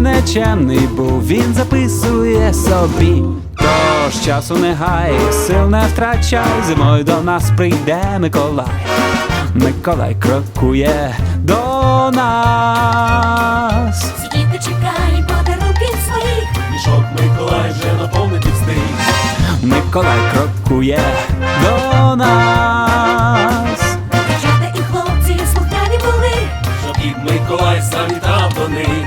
нечемний, бо він записує собі. Тож часу не гай, сил не втрачай, зимою до нас прийде Миколай. Миколай крокує до нас. Сидіти чекай, подарунків своїх. Мішок Миколай вже наповнити встиг. Миколай крокує до нас. Дівчата і хлопці слухняні були. Щоб дід Миколай завітав до них.